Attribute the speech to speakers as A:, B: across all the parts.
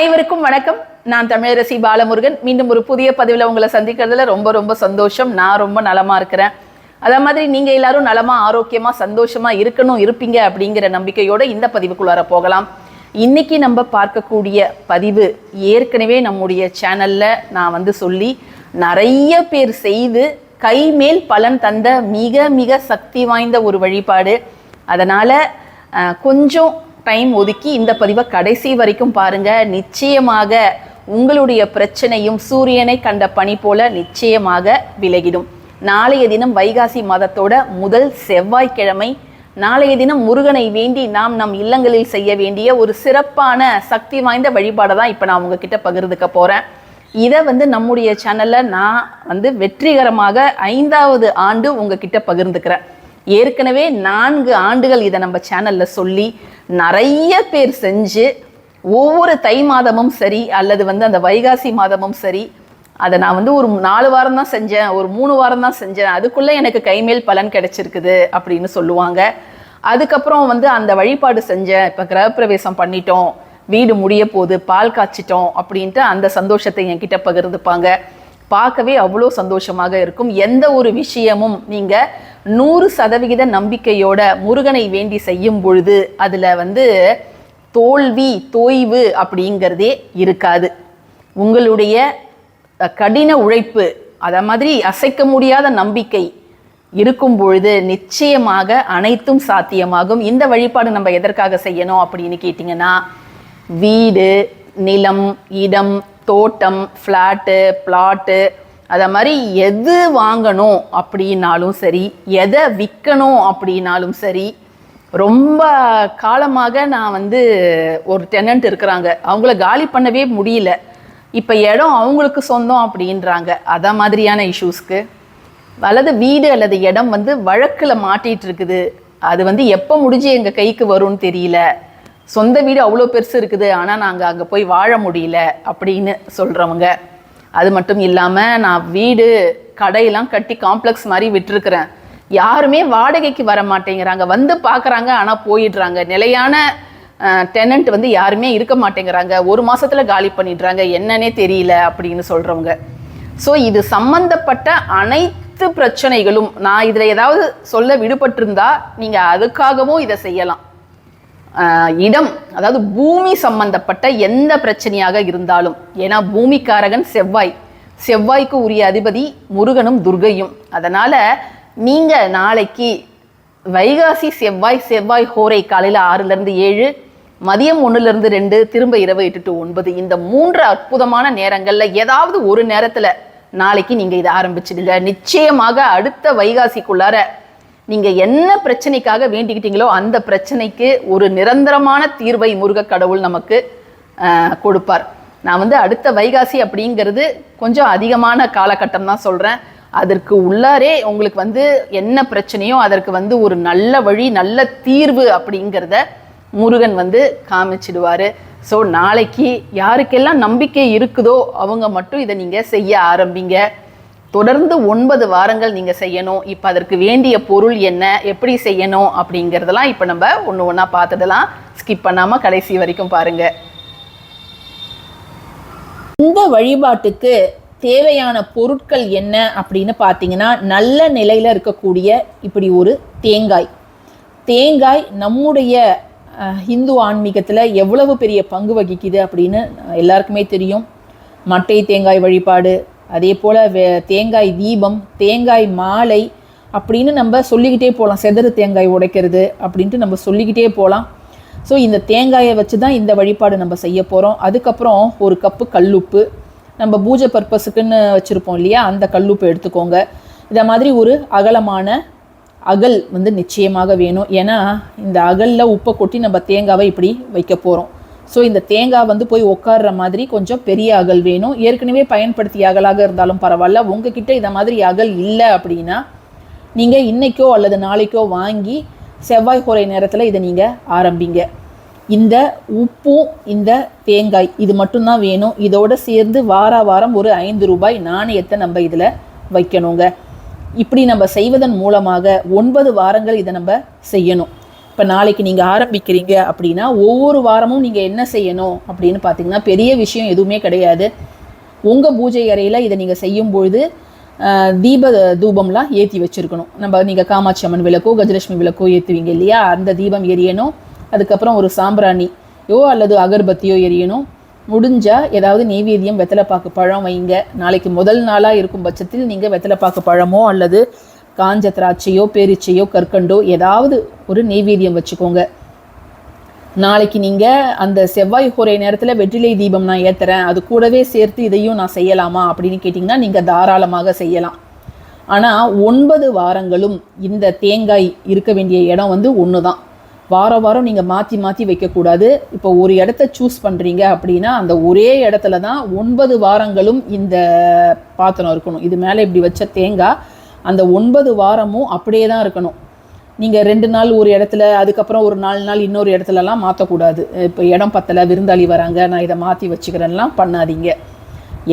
A: அனைவருக்கும் வணக்கம். நான் தமிழரசி பாலமுருகன். மீண்டும் ஒரு புதிய பதிவில் உங்களை சந்திக்கிறதுல ரொம்ப ரொம்ப சந்தோஷம். நான் ரொம்ப நலமா இருக்கிறேன். அதே மாதிரி நீங்க எல்லாரும் நலமா ஆரோக்கியமா சந்தோஷமா இருக்கணும் இருப்பீங்க அப்படிங்கிற நம்பிக்கையோட இந்த பதிவுக்குள்ளார போகலாம். இன்னைக்கு நம்ம பார்க்கக்கூடிய பதிவு ஏற்கனவே நம்முடைய சேனல்ல நான் வந்து சொல்லி நிறைய பேர் செய்து கைமேல் பலன் தந்த மிக மிக சக்தி வாய்ந்த ஒரு வழிபாடு. அதனால கொஞ்சம் டைம் ஒதுக்கி இந்த பதிவை கடைசி வரைக்கும் பாருங்க. நிச்சயமாக உங்களுடைய பிரச்சனையும் சூரியனை கண்ட பனி போல நிச்சயமாக விலகிடும். நாளைய தினம் வைகாசி மாதத்தோட முதல் செவ்வாய்க்கிழமை. நாளைய தினம் முருகனை வேண்டி நாம் நம் இல்லங்களில் செய்ய வேண்டிய ஒரு சிறப்பான சக்தி வாய்ந்த வழிபாடை தான் இப்போ நான் உங்ககிட்ட பகிர்ந்துக்க போகிறேன் இதை வந்து நம்முடைய சேனலில் நான் வந்து வெற்றிகரமாக ஐந்தாவது ஆண்டு உங்ககிட்ட பகிர்ந்துக்கிறேன். ஏற்கனவே நான்கு ஆண்டுகள் இதை நம்ம சேனல்ல சொல்லி நிறைய பேர் செஞ்சு ஒவ்வொரு தை மாதமும் சரி அல்லது வந்து அந்த வைகாசி மாதமும் சரி அதை நான் வந்து ஒரு நாலு வாரம் தான் செஞ்சேன் ஒரு மூணு வாரம் தான் செஞ்சேன் அதுக்குள்ளே எனக்கு கைமேல் பலன் கிடைச்சிருக்குது அப்படின்னு சொல்லுவாங்க. அதுக்கப்புறம் வந்து அந்த வழிபாடு செஞ்சேன் இப்போ கிரகப்பிரவேசம் பண்ணிட்டோம் வீடு முடிய போகுது பால் காய்ச்சிட்டோம் அப்படின்ட்டு அந்த சந்தோஷத்தை என்கிட்ட பகிர்ந்துப்பாங்க. பார்க்கவே அவ்வளோ சந்தோஷமாக இருக்கும். எந்த ஒரு விஷயமும் நீங்கள் நூறு சதவிகித நம்பிக்கையோட முருகனை வேண்டி செய்யும் பொழுது அதில் வந்து தோல்வி தோய்வு அப்படிங்கிறதே இருக்காது. உங்களுடைய கடின உழைப்பு அதை மாதிரி அசைக்க முடியாத நம்பிக்கை இருக்கும் பொழுது நிச்சயமாக அனைத்தும் சாத்தியமாகும். இந்த வழிபாடு நம்ம எதற்காக செய்யணும் அப்படின்னு கேட்டிங்கன்னா வீடு நிலம் இடம் தோட்டம் ஃப்ளாட்டு பிளாட்டு அதை மாதிரி எது வாங்கணும் அப்படின்னாலும் சரி எதை விற்கணும் அப்படின்னாலும் சரி ரொம்ப காலமாக நான் வந்து ஒரு டெனண்ட் இருக்கிறாங்க. அவங்கள காலி பண்ணவே முடியல. இப்போ இடம் அவங்களுக்கு சொந்தம் அப்படின்றாங்க. அத மாதிரியான இஷ்யூஸ்க்கு அல்லது வீடு அல்லது இடம் வந்து வழக்கில் மாட்டிட்டு இருக்குது. அது வந்து எப்போ முடிஞ்சு எங்கள் கைக்கு வரும்னு தெரியல. சொந்த வீடு அவ்வளோ பெருசு இருக்குது ஆனால் நாங்கள் அங்கே போய் வாழ முடியல அப்படின்னு சொல்கிறவங்க அது மட்டும் இல்லாமல் நான் வீடு கடையெல்லாம் கட்டி காம்ப்ளெக்ஸ் மாதிரி விட்டுருக்குறேன். யாருமே வாடகைக்கு வர மாட்டேங்கிறாங்க. வந்து பார்க்குறாங்க ஆனால் போயிடுறாங்க. நிலையான டெனண்ட் வந்து யாருமே இருக்க மாட்டேங்கிறாங்க. ஒரு மாதத்தில் காலி பண்ணிடுறாங்க. என்னன்னே தெரியல அப்படின்னு சொல்கிறவங்க ஸோ இது சம்மந்தப்பட்ட அனைத்து பிரச்சனைகளும். நான் இதில் ஏதாவது சொல்ல விடுபட்டிருந்தா நீங்கள் அதுக்காகவும் இதை செய்யலாம். இடம் அதாவது பூமி சம்பந்தப்பட்ட எந்த பிரச்சனையாக இருந்தாலும் ஏன்னா பூமிக்காரகன் செவ்வாய். செவ்வாய்க்கு உரிய அதிபதி முருகனும் துர்கையும். அதனால் நீங்கள் நாளைக்கு வைகாசி செவ்வாய் செவ்வாய் ஹோரை காலையில் ஆறுலேருந்து ஏழு மதியம் ஒன்றுலேருந்து ரெண்டு திரும்ப இரவு எட்டு டு ஒன்பது. இந்த மூன்று அற்புதமான நேரங்களில் ஏதாவது ஒரு நேரத்தில் நாளைக்கு நீங்கள் இதை ஆரம்பிச்சிடுங்க. நிச்சயமாக அடுத்த வைகாசிக்குள்ளார நீங்க என்ன பிரச்சனைக்காக வேண்டிக்கிட்டீங்களோ அந்த பிரச்சனைக்கு ஒரு நிரந்தரமான தீர்வை முருக கடவுள் நமக்கு கொடுப்பார். நான் வந்து அடுத்த வைகாசி அப்படிங்கிறது கொஞ்சம் அதிகமான காலகட்டம் தான் சொல்றேன். அதற்கு உள்ளாரே உங்களுக்கு வந்து என்ன பிரச்சனையோ அதற்கு வந்து ஒரு நல்ல வழி நல்ல தீர்வு அப்படிங்கிறத முருகன் வந்து காமிச்சிடுவாரு. ஸோ நாளைக்கு யாருக்கெல்லாம் நம்பிக்கை இருக்குதோ அவங்க மட்டும் இதை நீங்க செய்ய ஆரம்பிங்க. தொடர்ந்து ஒன்பது வாரங்கள் நீங்கள் செய்யணும். இப்போ அதற்கு வேண்டிய பொருள் என்ன? எப்படி செய்யணும்? அப்படிங்கிறதெல்லாம் இப்போ நம்ம ஒன்று ஒன்றா பார்த்துடலாம் ஸ்கிப் பண்ணாமல் கடைசி வரைக்கும் பாருங்கள் இந்த வழிபாட்டுக்கு தேவையான பொருட்கள் என்ன அப்படின்னு பார்த்தீங்கன்னா நல்ல நிலையில் இருக்கக்கூடிய இப்படி ஒரு தேங்காய். தேங்காய் நம்முடைய இந்து ஆன்மீகத்தில் எவ்வளவு பெரிய பங்கு வகிக்குது அப்படின்னு எல்லாருக்குமே தெரியும். மட்டை தேங்காய் வழிபாடு அதே போல் தேங்காய் தீபம் தேங்காய் மாலை அப்படின்னு நம்ம சொல்லிக்கிட்டே போகலாம் செதறு தேங்காய் உடைக்கிறது அப்படின்ட்டு நம்ம சொல்லிக்கிட்டே போகலாம் ஸோ இந்த தேங்காயை வச்சு தான் இந்த வழிபாடு நம்ம செய்ய போகிறோம் அதுக்கப்புறம் ஒரு கப்பு கல்லுப்பு. நம்ம பூஜை பர்பஸுக்குன்னு வச்சுருப்போம் இல்லையா? அந்த கல்லுப்பு எடுத்துக்கோங்க. இதை மாதிரி ஒரு அகலமான அகல் வந்து நிச்சயமாக வேணும். ஏன்னா இந்த அகலில் உப்பை கொட்டி நம்ம தேங்காவை இப்படி வைக்க போகிறோம் ஸோ இந்த தேங்காய் வந்து போய் உட்கார்ற மாதிரி கொஞ்சம் பெரிய அகல் வேணும். ஏற்கனவே பயன்படுத்திய அகலாக இருந்தாலும் பரவாயில்ல. உங்ககிட்ட இதை மாதிரி அகல் இல்லை அப்படின்னா நீங்கள் இன்றைக்கோ அல்லது நாளைக்கோ வாங்கி செவ்வாய் குறை நேரத்தில் இதை நீங்கள் ஆரம்பிங்க. இந்த உப்பும் இந்த தேங்காய் இது மட்டும்தான் வேணும். இதோடு சேர்ந்து வார வாரம் ஒரு ஐந்து ரூபாய் நாணயத்தை நம்ம இதில் வைக்கணுங்க. இப்படி நம்ம செய்வதன் மூலமாக ஒன்பது வாரங்கள் இதை நம்ம செய்யணும். இப்போ நாளைக்கு நீங்கள் ஆரம்பிக்கிறீங்க அப்படின்னா ஒவ்வொரு வாரமும் நீங்கள் என்ன செய்யணும் அப்படின்னு பார்த்தீங்கன்னா பெரிய விஷயம் எதுவுமே கிடையாது. உங்கள் பூஜை அறையில் இதை நீங்கள் செய்யும்பொழுது தீப தூபம்லாம் ஏற்றி வச்சுருக்கணும். நம்ம நீங்கள் காமாட்சி அம்மன் விளக்கோ கஜலட்சுமி விளக்கோ ஏற்றுவீங்க இல்லையா? அந்த தீபம் எரியணும். அதுக்கப்புறம் ஒரு சாம்பிராணியோ அல்லது அகர்பத்தியோ எரியணும். முடிஞ்சால் ஏதாவது நெய்வேதியம் வெத்தலைப்பாக்கு பழம் வைங்க. நாளைக்கு முதல் நாளாக இருக்கும் பட்சத்தில் நீங்கள் வெத்தலைப்பாக்கு பழமோ அல்லது காஞ்ச திராட்சையோ பேரிச்சையோ கற்கண்டோ ஏதாவது ஒரு நெய்வேதியம் வச்சுக்கோங்க. நாளைக்கு நீங்கள் அந்த செவ்வாய் ஹோரை நேரத்தில் வெற்றிலை தீபம் நான் ஏற்றுறேன் அது கூடவே சேர்த்து இதையும் நான் செய்யலாமா அப்படின்னு கேட்டிங்கன்னா நீங்கள் தாராளமாக செய்யலாம். ஆனால் ஒன்பது வாரங்களும் இந்த தேங்காய் இருக்க வேண்டிய இடம் வந்து ஒன்று தான் வாரம் வாரம் நீங்கள் மாற்றி மாற்றி வைக்கக்கூடாது. இப்போ ஒரு இடத்த சூஸ் பண்ணுறீங்க அப்படின்னா அந்த ஒரே இடத்துல தான் ஒன்பது வாரங்களும் இந்த பாத்திரம் இருக்கணும். இது மேலே இப்படி வச்ச தேங்காய் அந்த ஒன்பது வாரமும் அப்படியே தான் இருக்கணும். நீங்கள் ரெண்டு நாள் ஒரு இடத்துல அதுக்கப்புறம் ஒரு நாலு நாள் இன்னொரு இடத்துலலாம் மாற்றக்கூடாது இப்போ இடம் பத்தலை விருந்தாளி வராங்க நான் இதை மாற்றி வச்சுக்கிறேன்லாம் பண்ணாதீங்க.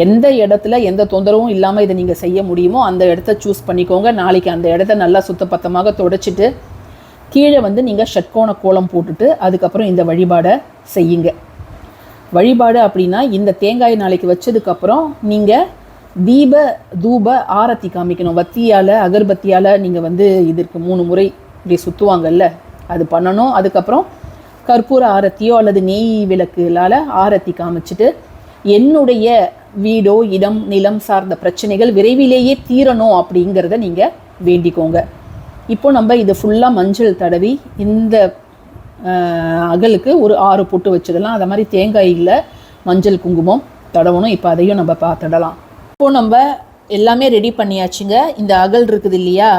A: எந்த இடத்துல எந்த தொந்தரவும் இல்லாமல் இதை நீங்கள் செய்ய முடியுமோ அந்த இடத்த சூஸ் பண்ணிக்கோங்க. நாளைக்கு அந்த இடத்த நல்லா சுத்தப்பத்தமாக தொடச்சிட்டு கீழே வந்து நீங்கள் ஷட்கோண கோலம் போட்டுட்டு அதுக்கப்புறம் இந்த வழிபாடை செய்யுங்க. வழிபாடு அப்படின்னா இந்த தேங்காய் நாளைக்கு வச்சதுக்கப்புறம் நீங்கள் தீப தூப ஆரத்தி காமிக்கணும். வத்தியால் அகர்பத்தியால் நீங்கள் வந்து இதற்கு மூணு முறை இப்படி சுற்றுவாங்கல்ல அது பண்ணணும். அதுக்கப்புறம் கற்பூர ஆரத்தியோ அல்லது நெய் விளக்குகளால் ஆரத்தி காமிச்சிட்டு என்னுடைய வீடோ இடம் நிலம் சார்ந்த பிரச்சனைகள் விரைவிலேயே தீரணும் அப்படிங்கிறத நீங்கள் வேண்டிக்கோங்க. இப்போ நம்ம இது ஃபுல்லாக மஞ்சள் தடவி இந்த அகலுக்கு ஒரு ஆறு பொட்டு வச்சிடலாம். அதை மாதிரி தேங்காயில் மஞ்சள் குங்குமம் தடவணும். இப்போ அதையும் நம்ம பார்த்துடலாம். இப்போ நம்ம எல்லாமே ரெடி பண்ணியாச்சுங்க. இந்த அகல் இருக்குது இல்லையா?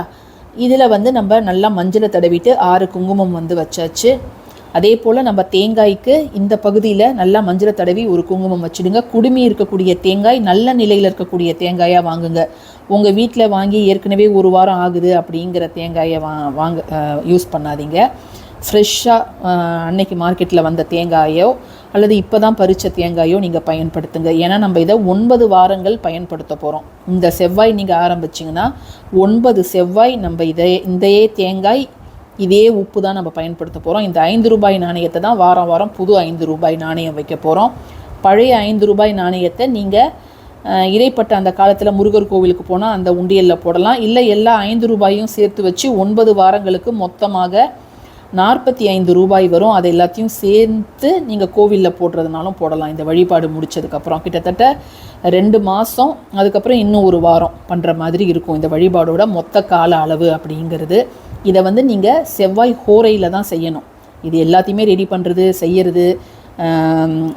A: இதில் வந்து நம்ம நல்லா மஞ்சளை தடவிட்டு ஆறு குங்குமம் வந்து வச்சாச்சு. அதே போல் நம்ம தேங்காய்க்கு இந்த பகுதியில் நல்லா மஞ்சளை தடவி ஒரு குங்குமம் வச்சுடுங்க. குடுமி இருக்கக்கூடிய தேங்காய் நல்ல நிலையில் இருக்கக்கூடிய தேங்காயாக வாங்குங்க. உங்கள் வீட்டில் வாங்கி ஏற்கனவே ஒரு வாரம் ஆகுது அப்படிங்கிற தேங்காயை வா வாங்க யூஸ் பண்ணாதீங்க. ஃப்ரெஷ்ஷாக அன்னைக்கு மார்க்கெட்டில் வந்த தேங்காயோ அல்லது இப்போ தான் பறித்த தேங்காயோ நீங்கள் பயன்படுத்துங்க. ஏன்னா நம்ம இதை ஒன்பது வாரங்கள் பயன்படுத்த போகிறோம் இந்த செவ்வாய் நீங்கள் ஆரம்பிச்சிங்கன்னா ஒன்பது செவ்வாய் நம்ம இதே இதையே தேங்காய் இதே உப்பு தான் நம்ம பயன்படுத்த போகிறோம் இந்த ஐந்து ரூபாய் நாணயத்தை தான் வாரம் வாரம் புது ஐந்து ரூபாய் நாணயம் வைக்க போகிறோம் பழைய ஐந்து ரூபாய் நாணயத்தை நீங்கள் இடைப்பட்ட அந்த காலத்தில் முருகர் கோவிலுக்கு போனால் அந்த உண்டியலில் போடலாம். இல்லை எல்லா ஐந்து ரூபாயும் சேர்த்து வச்சு ஒன்பது வாரங்களுக்கு மொத்தமாக நாற்பத்தி ஐந்து ரூபாய் வரும். அதை எல்லாத்தையும் சேர்த்து நீங்கள் கோவிலில் போடுறதுனாலும் போடலாம். இந்த வழிபாடு முடிச்சதுக்கப்புறம் கிட்டத்தட்ட ரெண்டு மாதம் அதுக்கப்புறம் இன்னும் ஒரு வாரம் பண்ணுற மாதிரி இருக்கும். இந்த வழிபாடோட மொத்த கால அளவு அப்படிங்கிறது. இதை வந்து நீங்கள் செவ்வாய் ஹோரையில் தான் செய்யணும். இது எல்லாத்தையுமே ரெடி பண்ணுறது செய்யறது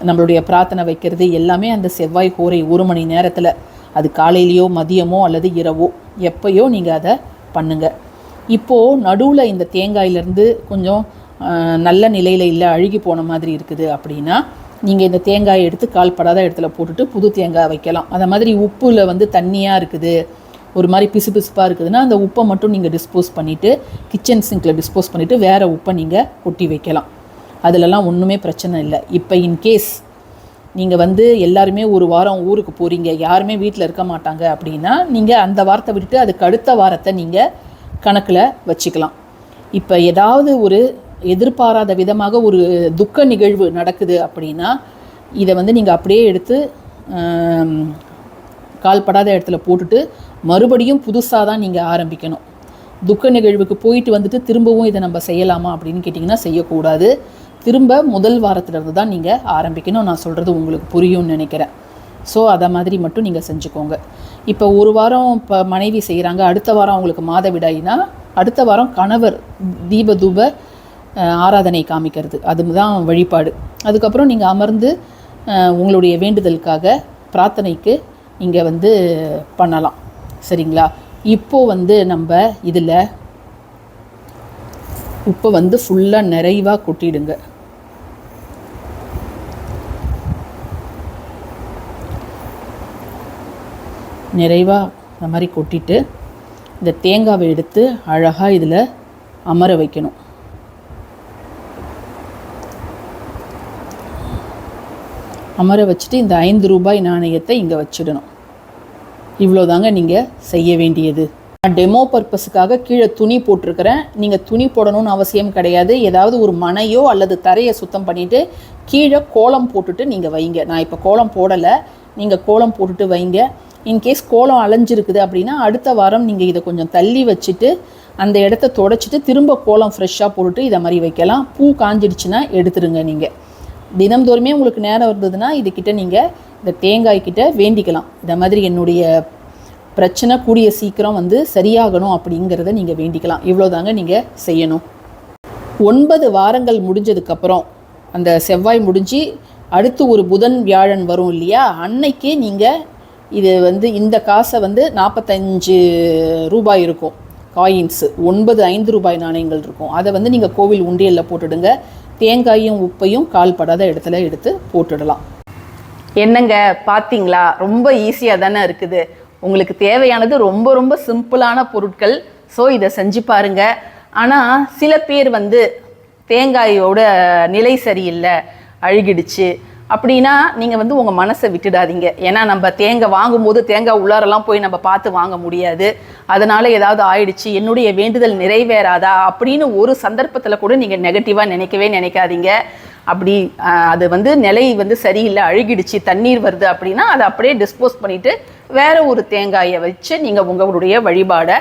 A: நம்மளுடைய பிரார்த்தனை வைக்கிறது எல்லாமே அந்த செவ்வாய் ஹோரை ஒரு மணி நேரத்தில். அது காலையிலையோ மதியமோ அல்லது இரவோ எப்பயோ நீங்கள் அதை பண்ணுங்கள் இப்போது நடுவில் இந்த தேங்காயிலேருந்து கொஞ்சம் நல்ல நிலையில் இல்லை அழுகி போன மாதிரி இருக்குது அப்படின்னா நீங்கள் இந்த தேங்காயை எடுத்து கால்படாத இடத்துல போட்டுட்டு புது தேங்காய் வைக்கலாம். அந்த மாதிரி உப்பில் வந்து தண்ணியாக இருக்குது ஒரு மாதிரி பிசு பிசுப்பாக இருக்குதுன்னா அந்த உப்பை மட்டும் நீங்கள் டிஸ்போஸ் பண்ணிவிட்டு கிச்சன் சிங்கில் டிஸ்போஸ் பண்ணிவிட்டு வேறு உப்பை நீங்கள் கொட்டி வைக்கலாம். அதிலலாம் ஒன்றுமே பிரச்சனை இல்லை. இப்போ இன்கேஸ் நீங்கள் வந்து எல்லாருமே ஒரு வாரம் ஊருக்கு போகிறீங்க யாருமே வீட்டில் இருக்க மாட்டாங்க அப்படின்னா நீங்கள் அந்த வாரத்தை விட்டுட்டு அதுக்கு அடுத்த வாரத்தை நீங்கள் கணக்கில் வச்சுக்கலாம். இப்போ ஏதாவது ஒரு எதிர்பாராத விதமாக ஒரு துக்க நிகழ்வு நடக்குது அப்படின்னா இதை வந்து நீங்கள் அப்படியே எடுத்து கால்படாத இடத்துல போட்டுட்டு மறுபடியும் புதுசாக தான் நீங்கள் ஆரம்பிக்கணும். துக்க நிகழ்வுக்கு போயிட்டு வந்துட்டு திரும்பவும் இதை நம்ம செய்யலாமா அப்படின்னு கேட்டிங்கன்னா செய்யக்கூடாது. திரும்ப முதல் வாரத்திலிருந்து தான் நீங்கள் ஆரம்பிக்கணும். நான் சொல்கிறது உங்களுக்கு புரியும்னு நினைக்கிறேன். ஸோ அதை மாதிரி மட்டும் நீங்கள் செஞ்சுக்கோங்க. இப்போ ஒரு வாரம் இப்போ மனைவி செய்கிறாங்க அடுத்த வாரம் அவங்களுக்கு மாதவிடாயினா அடுத்த வாரம் கணவர் தீப தூப ஆராதனை காமிக்கிறது. அதுதான் வழிபாடு. அதுக்கப்புறம் நீங்கள் அமர்ந்து உங்களுடைய வேண்டுதலுக்காக பிரார்த்தனைக்கு இங்கே வந்து பண்ணலாம். சரிங்களா? இப்போது வந்து நம்ம இதில் உப்பை வந்து ஃபுல்லாக நிறைவாக கொட்டிடுங்க. நிறைவாக இந்த மாதிரி கொட்டிட்டு இந்த தேங்காவை எடுத்து அழகாக இதில் அமர வைக்கணும். அமர வச்சுட்டு இந்த ஐந்து ரூபாய் நாணயத்தை இங்கே வச்சிடணும். இவ்வளோதாங்க நீங்கள் செய்ய வேண்டியது. நான் டெமோ பர்பஸுக்காக கீழே துணி போட்டிருக்கிறேன். நீங்கள் துணி போடணும்னு அவசியம் கிடையாது. ஏதாவது ஒரு மனையோ அல்லது தரையை சுத்தம் பண்ணிவிட்டு கீழே கோலம் போட்டுட்டு நீங்கள் வைங்க. நான் இப்போ கோலம் போடலை. நீங்கள் கோலம் போட்டுட்டு வைங்க. இன்கேஸ் கோலம் அலைஞ்சிருக்குது அப்படின்னா அடுத்த வாரம் நீங்கள் இதை கொஞ்சம் தள்ளி வச்சுட்டு அந்த இடத்த தொடச்சிட்டு திரும்ப கோலம் ஃப்ரெஷ்ஷாக போட்டுட்டு இதை மாதிரி வைக்கலாம். பூ காஞ்சிடுச்சுன்னா எடுத்துருங்க நீங்கள் தினம்தோறுமே உங்களுக்கு நேரம் இருந்ததுன்னா இதுக்கிட்ட நீங்கள் இந்த தேங்காய் கிட்ட வேண்டிக்கலாம். இந்த மாதிரி என்னுடைய பிரச்சனை கூடிய சீக்கிரம் வந்து சரியாகணும் அப்படிங்கிறத நீங்கள் வேண்டிக்கலாம். இவ்வளோதாங்க நீங்கள் செய்யணும். ஒன்பது வாரங்கள் முடிஞ்சதுக்கப்புறம் அந்த செவ்வாய் முடிஞ்சு அடுத்து ஒரு புதன் வியாழன் வரும் இல்லையா? அன்னைக்கே நீங்கள் இது வந்து இந்த காசை வந்து நாற்பத்தஞ்சு ரூபாய் இருக்கும். காயின்ஸு ஒன்பது ஐந்து ரூபாய் நாணயங்கள் இருக்கும். அதை வந்து நீங்கள் கோவில் உண்டியலில் போட்டுடுங்க. தேங்காயும் உப்பையும் கால் படாத இடத்துல எடுத்து போட்டுடலாம். என்னங்க பார்த்தீங்களா ரொம்ப ஈஸியாக தானே இருக்குது. உங்களுக்கு தேவையானது ரொம்ப ரொம்ப சிம்பிளான பொருட்கள். ஸோ இதை செஞ்சு பாருங்க. ஆனால் சில பேர் வந்து தேங்காயோட நிலை சரியில்லை. அழுகிடுச்சு. அப்படின்னா நீங்கள் வந்து உங்கள் மனசை விட்டுடாதீங்க. ஏன்னா நம்ம தேங்காய் வாங்கும்போது தேங்காய் உள்ளாரெல்லாம் போய் நம்ம பார்த்து வாங்க முடியாது. அதனால் ஏதாவது ஆயிடுச்சு என்னுடைய வேண்டுதல் நிறைவேறாதா அப்படின்னு ஒரு சந்தர்ப்பத்தில் கூட நீங்கள் நெகட்டிவாக நினைக்கவே நினைக்காதீங்க. அப்படி அது வந்து நிலை வந்து சரியில்லை அழுகிடுச்சு தண்ணீர் வருது அப்படின்னா அதை அப்படியே டிஸ்போஸ் பண்ணிவிட்டு வேற ஒரு தேங்காயை வச்சு நீங்கள் உங்களுடைய வழிபாடை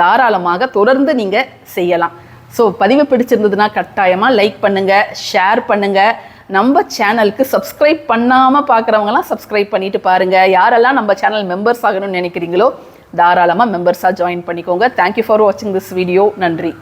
A: தாராளமாக தொடர்ந்து நீங்கள் செய்யலாம். ஸோ பதிவு பிடிச்சிருந்ததுன்னா கட்டாயமாக லைக் பண்ணுங்கள் ஷேர் பண்ணுங்கள் நம்ம சேனலுக்கு சப்ஸ்கிரைப் பண்ணாமல் பார்க்குறவங்கலாம் சப்ஸ்கிரைப் பண்ணிட்டு பாருங்கள் யாரெல்லாம் நம்ம சேனல் மெம்பர்ஸ் ஆகணும்னு நினைக்கிறீங்களோ தாராளமாக மெம்பர்ஸாக ஜாயின் பண்ணிக்கோங்க. தேங்க்யூ ஃபார் வாட்சிங் திஸ் வீடியோ நன்றி.